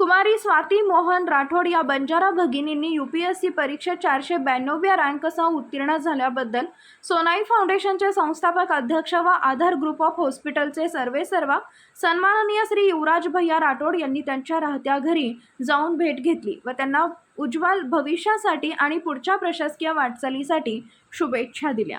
कुमारी स्वाती मोहन राठोड या बंजारा भगिनींनी U P S C परीक्षा चारशे ब्याण्णव्या रँकसह उत्तीर्ण झाल्याबद्दल सोनाई फाउंडेशनचे संस्थापक अध्यक्ष व आधार ग्रुप ऑफ हॉस्पिटलचे सर्वेसर्वा सन्माननीय श्री युवराज भैया राठोड यांनी त्यांच्या राहत्या घरी जाऊन भेट घेतली व त्यांना उज्ज्वल भविष्यासाठी आणि पुढच्या प्रशासकीय वाटचालीसाठी शुभेच्छा दिल्या.